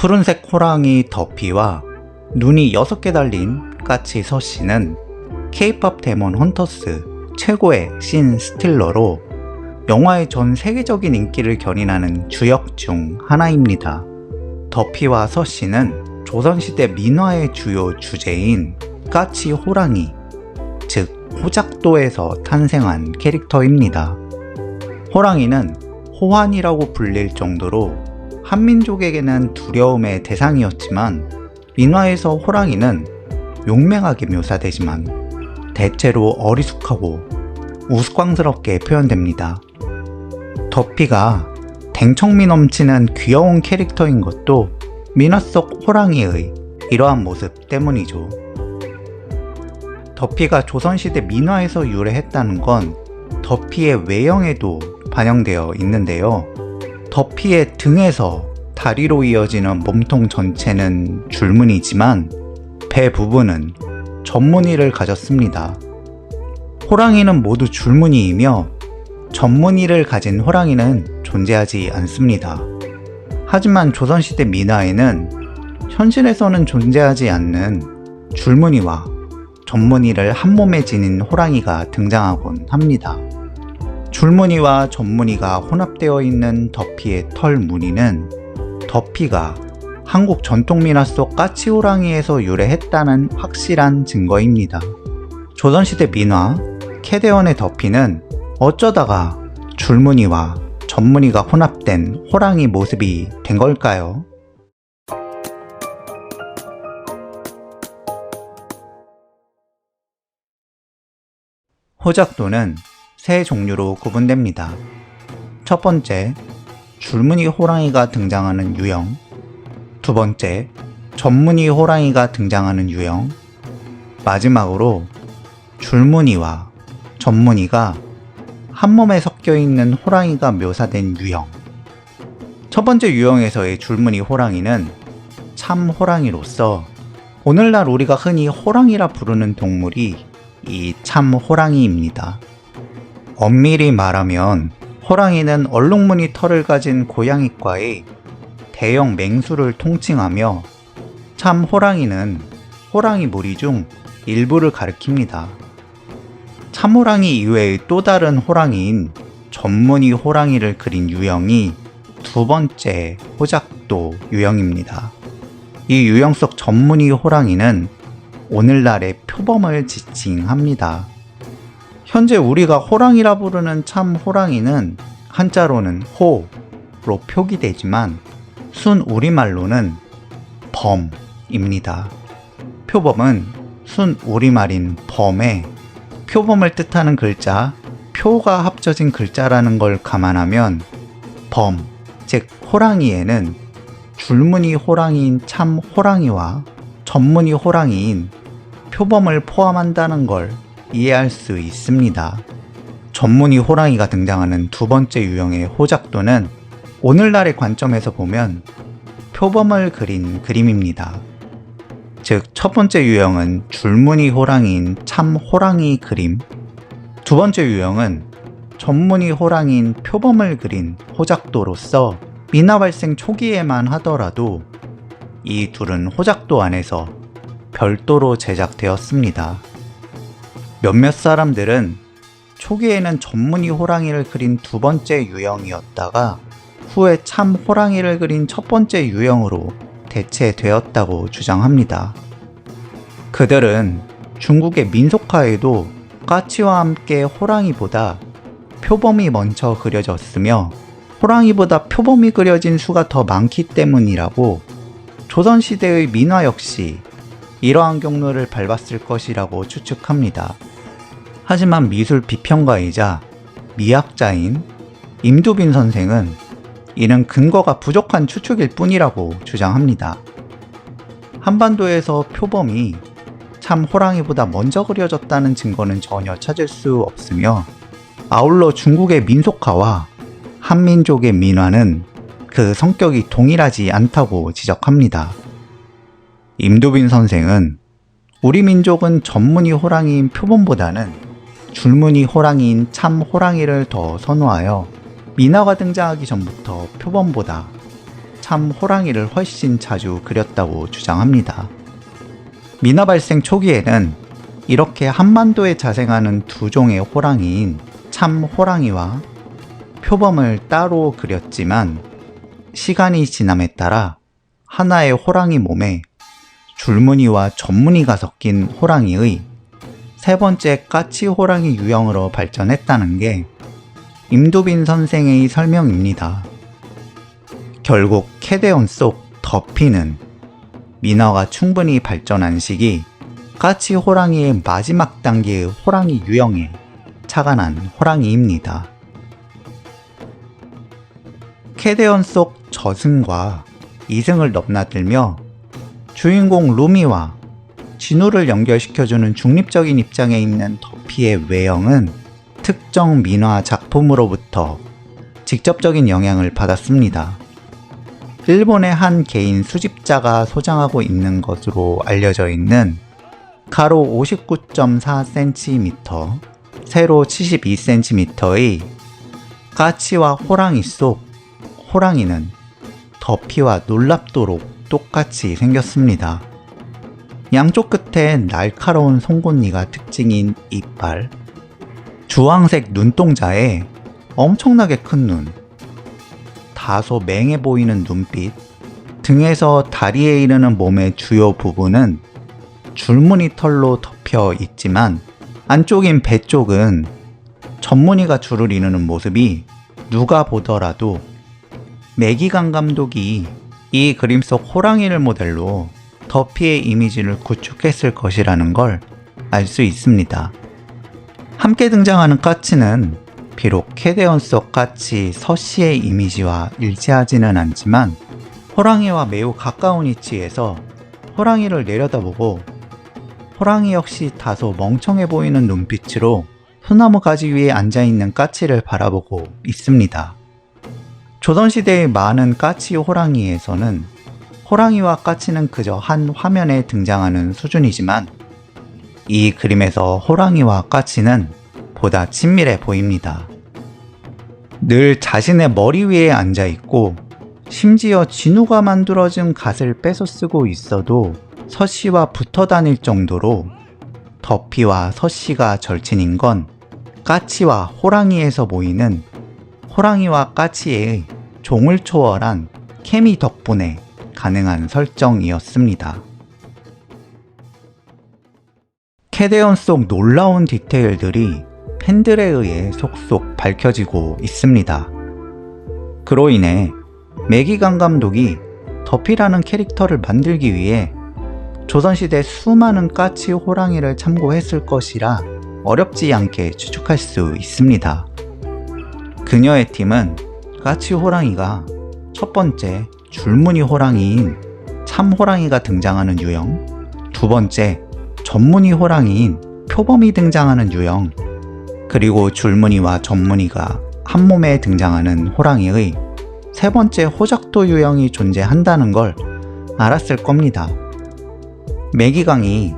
푸른색 호랑이 더피와 눈이 6개 달린 까치 서씨는 케이팝 데몬 헌터스 최고의 신 스틸러로 영화의 전 세계적인 인기를 견인하는 주역 중 하나입니다. 더피와 서씨는 조선시대 민화의 주요 주제인 까치 호랑이, 즉 호작도에서 탄생한 캐릭터입니다. 호랑이는 호환이라고 불릴 정도로 한민족에게는 두려움의 대상이었지만 민화에서 호랑이는 용맹하게 묘사되지만 대체로 어리숙하고 우스꽝스럽게 표현됩니다. 더피가 댕청미 넘치는 귀여운 캐릭터인 것도 민화 속 호랑이의 이러한 모습 때문이죠. 더피가 조선시대 민화에서 유래했다는 건 더피의 외형에도 반영되어 있는데요. 더피의 등에서 다리로 이어지는 몸통 전체는 줄무늬지만 배 부분은 전무늬를 가졌습니다. 호랑이는 모두 줄무늬이며 전무늬를 가진 호랑이는 존재하지 않습니다. 하지만 조선시대 민화에는 현실에서는 존재하지 않는 줄무늬와 전무늬를 한 몸에 지닌 호랑이가 등장하곤 합니다. 줄무늬와 전무늬가 혼합되어 있는 더피의 털 무늬는 더피가 한국 전통 민화 속 까치호랑이에서 유래했다는 확실한 증거입니다. 조선시대 민화 캐대원의 더피는 어쩌다가 줄무늬와 전무늬가 혼합된 호랑이 모습이 된 걸까요? 호작도는 세 종류로 구분됩니다. 첫 번째, 줄무늬 호랑이가 등장하는 유형. 두 번째, 전무늬 호랑이가 등장하는 유형. 마지막으로 줄무늬와 전무늬가 한 몸에 섞여 있는 호랑이가 묘사된 유형. 첫 번째 유형에서의 줄무늬 호랑이는 참 호랑이로서 오늘날 우리가 흔히 호랑이라 부르는 동물이 이 참 호랑이입니다. 엄밀히 말하면 호랑이는 얼룩무늬 털을 가진 고양이과의 대형 맹수를 통칭하며 참 호랑이는 호랑이 무리 중 일부를 가리킵니다. 참호랑이 이외의 또 다른 호랑이인 전무늬 호랑이를 그린 유형이 두 번째 호작도 유형입니다. 이 유형 속 전무늬 호랑이는 오늘날의 표범을 지칭합니다. 현재 우리가 호랑이라 부르는 참 호랑이는 한자로는 호로 표기되지만 순 우리말로는 범입니다. 표범은 순 우리말인 범에 표범을 뜻하는 글자 표가 합쳐진 글자라는 걸 감안하면 범, 즉 호랑이에는 줄무늬 호랑이인 참 호랑이와 전무늬 호랑이인 표범을 포함한다는 걸 이해할 수 있습니다. 전무늬 호랑이가 등장하는 두 번째 유형의 호작도는 오늘날의 관점에서 보면 표범을 그린 그림입니다. 즉, 첫 번째 유형은 줄무늬 호랑이인 참 호랑이 그림, 두 번째 유형은 전무늬 호랑이인 표범을 그린 호작도로서 민화 발생 초기에만 하더라도 이 둘은 호작도 안에서 별도로 제작되었습니다. 몇몇 사람들은 초기에는 전무늬 호랑이를 그린 두 번째 유형이었다가 후에 참 호랑이를 그린 첫 번째 유형으로 대체되었다고 주장합니다. 그들은 중국의 민속화에도 까치와 함께 호랑이보다 표범이 먼저 그려졌으며 호랑이보다 표범이 그려진 수가 더 많기 때문이라고 조선시대의 민화 역시 이러한 경로를 밟았을 것이라고 추측합니다. 하지만 미술 비평가이자 미학자인 임두빈 선생은 이는 근거가 부족한 추측일 뿐이라고 주장합니다. 한반도에서 표범이 참 호랑이보다 먼저 그려졌다는 증거는 전혀 찾을 수 없으며 아울러 중국의 민속화와 한민족의 민화는 그 성격이 동일하지 않다고 지적합니다. 임두빈 선생은 우리 민족은 전무늬 호랑이인 표범보다는 줄무늬 호랑이인 참 호랑이를 더 선호하여 민화가 등장하기 전부터 표범보다 참 호랑이를 훨씬 자주 그렸다고 주장합니다. 민화 발생 초기에는 이렇게 한반도에 자생하는 두 종의 호랑이인 참 호랑이와 표범을 따로 그렸지만 시간이 지남에 따라 하나의 호랑이 몸에 줄무늬와 전무늬가 섞인 호랑이의 세 번째 까치 호랑이 유형으로 발전했다는 게 임두빈 선생의 설명입니다. 결국 캐데온 속 더피는 민화가 충분히 발전한 시기 까치 호랑이의 마지막 단계의 호랑이 유형에 착안한 호랑이입니다. 캐데온 속 저승과 이승을 넘나들며 주인공 루미와 진우를 연결시켜주는 중립적인 입장에 있는 더피의 외형은 특정 민화 작품으로부터 직접적인 영향을 받았습니다. 일본의 한 개인 수집자가 소장하고 있는 것으로 알려져 있는 가로 59.4cm, 세로 72cm의 까치와 호랑이 속 호랑이는 더피와 놀랍도록 똑같이 생겼습니다. 양쪽 끝에 날카로운 송곳니가 특징인 이빨, 주황색 눈동자에 엄청나게 큰 눈, 다소 맹해 보이는 눈빛, 등에서 다리에 이르는 몸의 주요 부분은 줄무늬 털로 덮여 있지만 안쪽인 배 쪽은 전무늬가 줄을 이루는 모습이 누가 보더라도 매기강 감독이 이 그림 속 호랑이를 모델로 더피의 이미지를 구축했을 것이라는 걸 알 수 있습니다. 함께 등장하는 까치는 비록 캐데온 속 까치 서씨의 이미지와 일치하지는 않지만 호랑이와 매우 가까운 위치에서 호랑이를 내려다보고 호랑이 역시 다소 멍청해 보이는 눈빛으로 소나무 가지 위에 앉아 있는 까치를 바라보고 있습니다. 조선시대의 많은 까치 호랑이에서는 호랑이와 까치는 그저 한 화면에 등장하는 수준이지만 이 그림에서 호랑이와 까치는 보다 친밀해 보입니다. 늘 자신의 머리 위에 앉아 있고 심지어 진우가 만들어준 갓을 뺏어 쓰고 있어도 서씨와 붙어 다닐 정도로 더피와 서씨가 절친인 건 까치와 호랑이에서 보이는 호랑이와 까치의 종을 초월한 케미 덕분에 가능한 설정이었습니다. 캐데온 속 놀라운 디테일들이 팬들에 의해 속속 밝혀지고 있습니다. 그로 인해 매기강 감독이 더피라는 캐릭터를 만들기 위해 조선시대 수많은 까치 호랑이를 참고했을 것이라 어렵지 않게 추측할 수 있습니다. 그녀의 팀은 까치 호랑이가 첫 번째 줄무늬 호랑이인 참 호랑이가 등장하는 유형, 두 번째 전무늬 호랑이인 표범이 등장하는 유형, 그리고 줄무늬와 전무늬가 한 몸에 등장하는 호랑이의 세 번째 호작도 유형이 존재한다는 걸 알았을 겁니다. 매기강이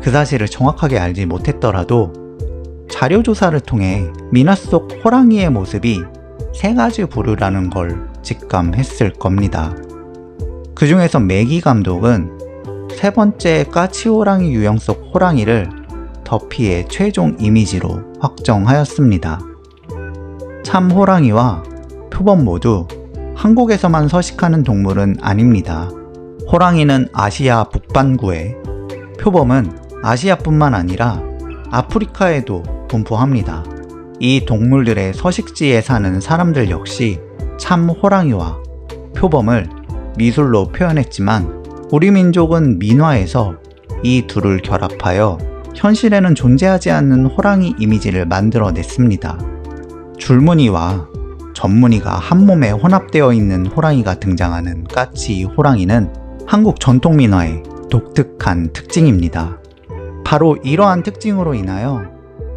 그 사실을 정확하게 알지 못했더라도 자료 조사를 통해 민화 속 호랑이의 모습이 세 가지 부류라는 걸 직감했을 겁니다. 그 중에서 매기 감독은 세 번째 까치호랑이 유형 속 호랑이를 더피의 최종 이미지로 확정하였습니다. 참 호랑이와 표범 모두 한국에서만 서식하는 동물은 아닙니다. 호랑이는 아시아 북반구에, 표범은 아시아뿐만 아니라 아프리카에도 분포합니다. 이 동물들의 서식지에 사는 사람들 역시 참 호랑이와 표범을 미술로 표현했지만 우리 민족은 민화에서 이 둘을 결합하여 현실에는 존재하지 않는 호랑이 이미지를 만들어냈습니다. 줄무늬와 전무늬가 한 몸에 혼합되어 있는 호랑이가 등장하는 까치 호랑이는 한국 전통 민화의 독특한 특징입니다. 바로 이러한 특징으로 인하여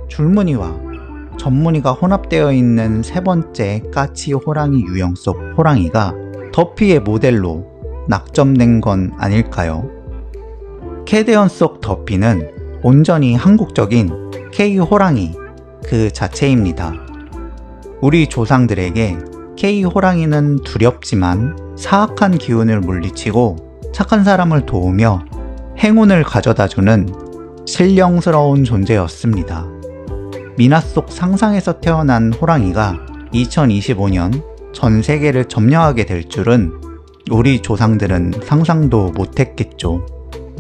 줄무늬와 전무늬가 혼합되어 있는 세 번째 까치 호랑이 유형 속 호랑이가 더피의 모델로 낙점된 건 아닐까요? 캐데언 속 더피는 온전히 한국적인 K 호랑이 그 자체입니다. 우리 조상들에게 K 호랑이는 두렵지만 사악한 기운을 물리치고 착한 사람을 도우며 행운을 가져다주는 신령스러운 존재였습니다. 미나 속 상상에서 태어난 호랑이가 2025년 전 세계를 점령하게 될 줄은 우리 조상들은 상상도 못했겠죠.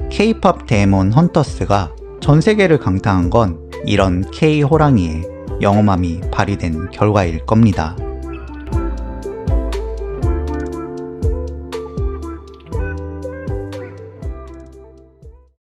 K-팝 데몬 헌터스가 전 세계를 강타한 건 이런 K 호랑이의 영험함이 발휘된 결과일 겁니다.